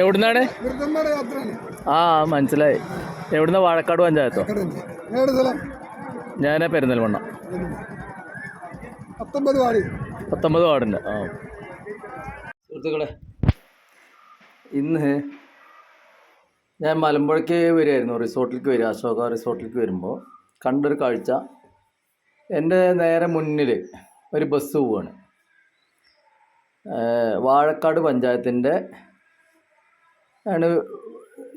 എവിടുന്നാണ്? ആ മനസ്സിലായി. എവിടുന്ന? വാഴക്കാട് പഞ്ചായത്തോ? ഞാനാ പെരുന്നൽമണ്ണ സ്ഥലം? ഞാൻ പെരുന്തൽമണ്ണ. പത്തൊമ്പത് വാർഡുണ്ട് ആ. സുഹൃത്തുക്കളെ ഇന്ന് ഞാൻ മലമ്പുഴയ്ക്ക് വരികയായിരുന്നു. റിസോർട്ടിലേക്ക് വരിക. അശോക റിസോർട്ടിലേക്ക് വരുമ്പോൾ കണ്ടൊരു കാഴ്ച. എന്റെ നേരെ മുന്നിൽ ഒരു ബസ് പോവാണ്. വാഴക്കാട് പഞ്ചായത്തിന്റെ ആണ്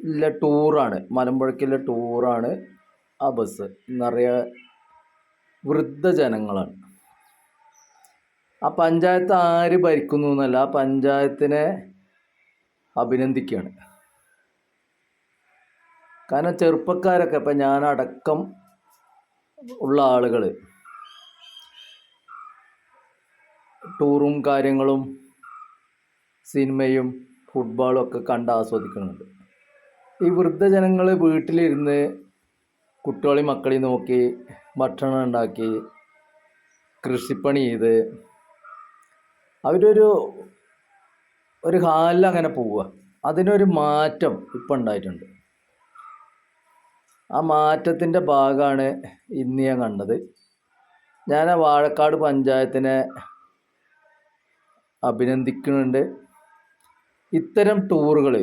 ഉള്ള ടൂറാണ്. മലമ്പുഴയ്ക്കുള്ള ടൂറാണ് ആ ബസ്. നിറയെ വൃദ്ധജനങ്ങളാണ്. ആ പഞ്ചായത്ത് ആര് ഭരിക്കുന്നു എന്നല്ല ആ പഞ്ചായത്തിനെ അഭിനന്ദിക്കുകയാണ്. കാരണം ചെറുപ്പക്കാരൊക്കെ ഇപ്പം ഞാനടക്കം ഉള്ള ആളുകൾ ടൂറും കാര്യങ്ങളും സിനിമയും ഫുട്ബോളും ഒക്കെ കണ്ട് ആസ്വദിക്കുന്നുണ്ട് ഈ വൃദ്ധജനങ്ങൾ വീട്ടിലിരുന്ന് കുട്ടികളെ മക്കളെ നോക്കി ഭക്ഷണം ഉണ്ടാക്കി കൃഷിപ്പണി ചെയ്ത് അവരൊരു ഒരു ഹാലിൽ അങ്ങനെ പോവുക. അതിനൊരു മാറ്റം ഇപ്പം ഉണ്ടായിട്ടുണ്ട്. ആ മാറ്റത്തിന്റെ ഭാഗമാണ് ഇന്ന് ഞാൻ കണ്ടത്. ഞാൻ ആ വാഴക്കാട് പഞ്ചായത്തിനെ അഭിനന്ദിക്കുന്നുണ്ട് ഇത്തരം ടൂറുകൾ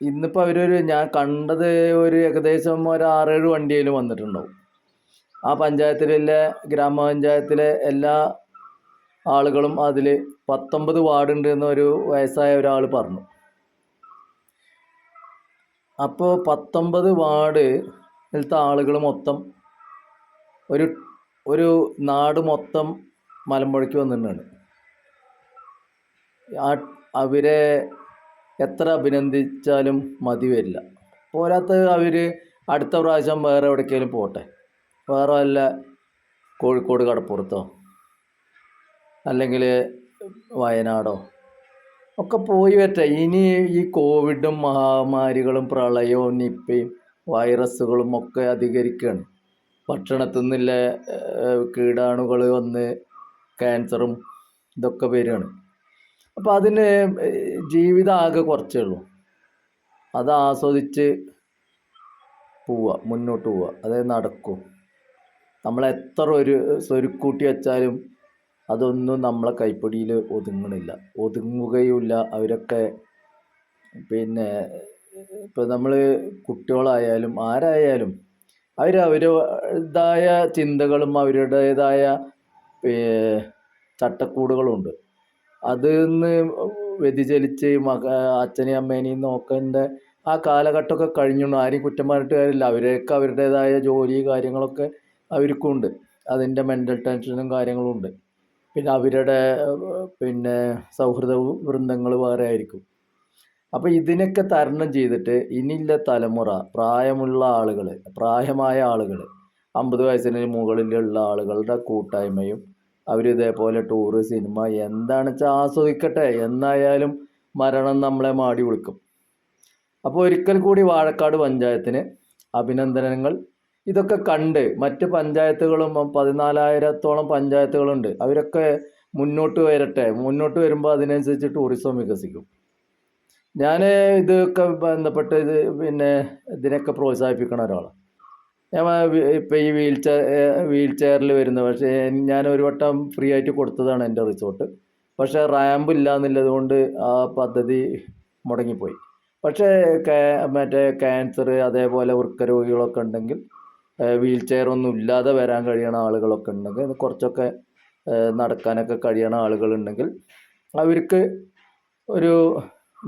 ഇന്നിപ്പോൾ അവരൊരു ഞാൻ കണ്ടത് ഒരു ഏകദേശം ഒരു ആറേഴ് വണ്ടിയിലും വന്നിട്ടുണ്ടാവും. ആ പഞ്ചായത്തിലെ ഗ്രാമപഞ്ചായത്തിലെ എല്ലാ ആളുകളും അതിൽ പത്തൊമ്പത് വാർഡുണ്ട് എന്നൊരു വയസ്സായ ഒരാൾ പറഞ്ഞു. അപ്പോൾ പത്തൊമ്പത് വാർഡിലത്തെ ആളുകൾ മൊത്തം ഒരു ഒരു നാട് മൊത്തം മലമ്പുഴയ്ക്ക് വന്നിട്ടുണ്ട് ആ അവരെ എത്ര അഭിനന്ദിച്ചാലും മതി വരില്ല. പോരാത്ത അവർ അടുത്ത പ്രാവശ്യം വേറെ എവിടേക്കെങ്കിലും പോട്ടെ. വേറെ വല്ല കോഴിക്കോട് കടപ്പുറത്തോ അല്ലെങ്കിൽ വയനാടോ ഒക്കെ പോയി വരട്ടെ. ഇനി ഈ കോവിഡും മഹാമാരികളും പ്രളയവും നിപ്പയും വൈറസുകളും ഒക്കെ അധികരിക്കുകയാണ് ഭക്ഷണത്തിൽ നിന്നുള്ള കീടാണുകൾ വന്ന് ക്യാൻസറും ഇതൊക്കെ വരികയാണ് അപ്പോൾ അതിന് ജീവിതം ആകെ കുറച്ചേ ഉള്ളൂ. അത് ആസ്വദിച്ച് പോവുക മുന്നോട്ട് പോവുക അതേ നമ്മൾ നമ്മളെത്ര ഒരു സ്വരുക്കൂട്ടി വെച്ചാലും അതൊന്നും നമ്മളെ കൈപ്പിടിയിൽ ഒതുങ്ങണില്ല. ഒതുങ്ങുകയുമില്ല അവരൊക്കെ. പിന്നെ ഇപ്പോൾ നമ്മൾ കുട്ടികളായാലും ആരായാലും അവർ അവരുടേതായ ചിന്തകളും അവരുടേതായ ചട്ടക്കൂടുകളും ചട്ടക്കൂടുകളുണ്ട്. അതിൽ നിന്ന് വ്യതിചലിച്ച് മക അച്ഛനെയും അമ്മേനെയും നോക്കേണ്ട ആ കാലഘട്ടമൊക്കെ കഴിഞ്ഞു. ആരെയും കുറ്റം പറഞ്ഞിട്ട് കാര്യമില്ല. അവരൊക്കെ അവരുടേതായ ജോലി കാര്യങ്ങളൊക്കെ അവർക്കുണ്ട്. അതിന്റെ മെന്റൽ ടെൻഷനും കാര്യങ്ങളും ഉണ്ട്. പിന്നെ അവരുടെ പിന്നെ സൗഹൃദ വൃന്ദങ്ങൾ വേറെ ആയിരിക്കും. അപ്പോൾ ഇതിനൊക്കെ തരണം ചെയ്തിട്ട് ഇനിയുള്ള തലമുറ പ്രായമുള്ള ആളുകൾ പ്രായമായ ആളുകൾ അമ്പത് വയസ്സിന് മുകളിലുള്ള ആളുകളുടെ കൂട്ടായ്മയും അവർ ഇതേപോലെ ടൂറ് സിനിമ എന്താണെന്ന് വെച്ചാൽ ആസ്വദിക്കട്ടെ. എന്നായാലും മരണം നമ്മളെ മാടി വിളിക്കും. അപ്പോൾ ഒരിക്കൽ കൂടി വാഴക്കാട് പഞ്ചായത്തിന് അഭിനന്ദനങ്ങൾ. ഇതൊക്കെ കണ്ട് മറ്റ് പഞ്ചായത്തുകളും പതിനാലായിരത്തോളം പഞ്ചായത്തുകളുണ്ട്. അവരൊക്കെ മുന്നോട്ട് വരട്ടെ. മുന്നോട്ട് വരുമ്പോൾ അതിനനുസരിച്ച് ടൂറിസം വികസിക്കും. ഞാൻ ഇതൊക്കെ ബന്ധപ്പെട്ട് ഇത് പിന്നെ ഇതിനൊക്കെ പ്രോത്സാഹിപ്പിക്കണ ഒരാളാണ്. ഞാൻ ഇപ്പോൾ ഈ വീൽ ചെയർ വീൽ ചെയറിൽ വരുന്ന പക്ഷേ ഞാൻ ഒരു വട്ടം ഫ്രീ ആയിട്ട് കൊടുത്തതാണ് എന്റെ റിസോർട്ട്. പക്ഷേ റാമ്പ് ഇല്ല എന്നുള്ളത് കൊണ്ട് ആ പദ്ധതി മുടങ്ങിപ്പോയി. പക്ഷേ മറ്റേ ക്യാൻസർ അതേപോലെ വൃക്ക രോഗികളൊക്കെ ഉണ്ടെങ്കിൽ വീൽ ചെയർ ഒന്നും ഇല്ലാതെ വരാൻ കഴിയണ ആളുകളൊക്കെ ഉണ്ടെങ്കിൽ കുറച്ചൊക്കെ നടക്കാനൊക്കെ കഴിയണ ആളുകളുണ്ടെങ്കിൽ അവർക്ക് ഒരു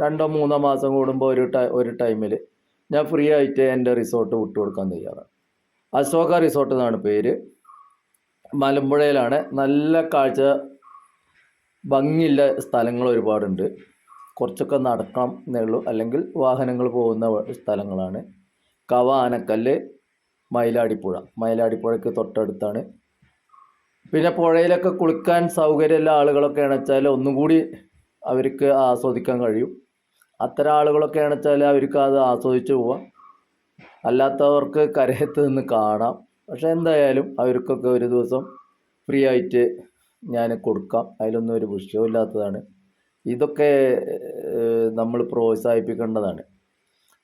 രണ്ടോ മൂന്നോ മാസം കൂടുമ്പോൾ ഒരു ടൈ ഒരു ടൈമിൽ ഞാൻ ഫ്രീ ആയിട്ട് എന്റെ റിസോർട്ട് വിട്ടുകൊടുക്കാൻ തയ്യാറാണ്. അശോക റിസോർട്ട് എന്നാണ് പേര്. മലമ്പുഴയിലാണ് നല്ല കാഴ്ച ഭംഗിയുള്ള സ്ഥലങ്ങൾ ഒരുപാടുണ്ട്. കുറച്ചൊക്കെ നടക്കണം എന്നേ ഉള്ളൂ അല്ലെങ്കിൽ വാഹനങ്ങൾ പോകുന്ന സ്ഥലങ്ങളാണ്. കവ ആനക്കല്ല് മയിലാടിപ്പുഴ. മയിലാടിപ്പുഴയ്ക്ക് തൊട്ടടുത്താണ്. പിന്നെ പുഴയിലൊക്കെ കുളിക്കാൻ സൗകര്യമുള്ള ആളുകളൊക്കെ വെച്ചാൽ ഒന്നും കൂടി അവർക്ക് ആസ്വദിക്കാൻ കഴിയും. അത്തരം ആളുകളൊക്കെ വെച്ചാൽ അവർക്ക് അത് ആസ്വദിച്ച് പോവാം. അല്ലാത്തവർക്ക് കരയത്ത് നിന്ന് കാണാം. പക്ഷെ എന്തായാലും അവർക്കൊക്കെ ഒരു ദിവസം ഫ്രീ ആയിട്ട് ഞാൻ കൊടുക്കാം. അതിലൊന്നും ഒരു വിഷയമില്ലാത്തതാണ് ഇതൊക്കെ നമ്മൾ പ്രോത്സാഹിപ്പിക്കേണ്ടതാണ്.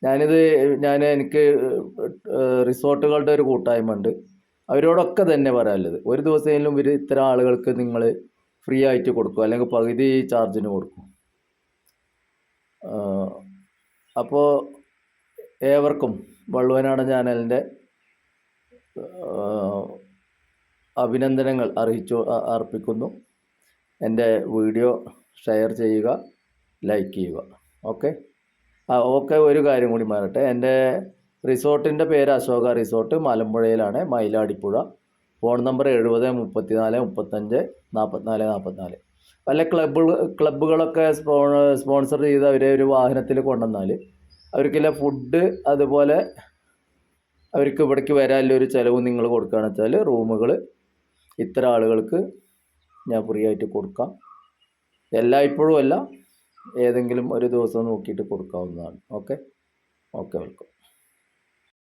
ഞാനിത് ഞാൻ എനിക്ക് റിസോർട്ടുകളുടെ ഒരു കൂട്ടായ്മ ഉണ്ട്. അവരോടൊക്കെ തന്നെ പറയാനുള്ളത്. ഒരു ദിവസമെങ്കിലും ഇവർ ഇത്തരം ആളുകൾക്ക് നിങ്ങൾ ഫ്രീ ആയിട്ട് കൊടുക്കും. അല്ലെങ്കിൽ പകുതി ചാർജിന് കൊടുക്കും. അപ്പോൾ ഏവർക്കും വള്ളുവനാട് ചാനലിന്റെ അഭിനന്ദനങ്ങൾ അറിയിച്ചു അർപ്പിക്കുന്നു. എന്റെ വീഡിയോ ഷെയർ ചെയ്യുക ലൈക്ക് ചെയ്യുക. ഓക്കെ? ആ ഓക്കെ ഒരു കാര്യം കൂടി മാറട്ടെ. എന്റെ റിസോർട്ടിന്റെ പേര് അശോക റിസോർട്ട് മലമ്പുഴയിലാണ് മയിലാടിപ്പുഴ. ഫോൺ നമ്പർ എഴുപത് മുപ്പത്തിനാല് മുപ്പത്തഞ്ച് നാൽപ്പത്തിനാല് നാൽപ്പത്തിനാല് പല ക്ലബ്ബുകൾ ക്ലബ്ബുകളൊക്കെ സ്പോ സ്പോൺസർ ചെയ്ത് അവരെ ഒരു വാഹനത്തിൽ കൊണ്ടുവന്നാൽ അവർക്കുള്ള ഫുഡ് അതുപോലെ അവർക്ക് ഇവിടേക്ക് വരാനുള്ള ഒരു ചിലവ് നിങ്ങൾ കൊടുക്കുകയാണെന്ന് വെച്ചാൽ റൂമുകൾ ഇത്ര ആളുകൾക്ക് ഞാൻ ഫ്രീ ആയിട്ട് കൊടുക്കാം. എല്ലായ്പ്പോഴും അല്ല ഏതെങ്കിലും ഒരു ദിവസം നോക്കിയിട്ട് കൊടുക്കാവുന്നതാണ്. Okay okay welcome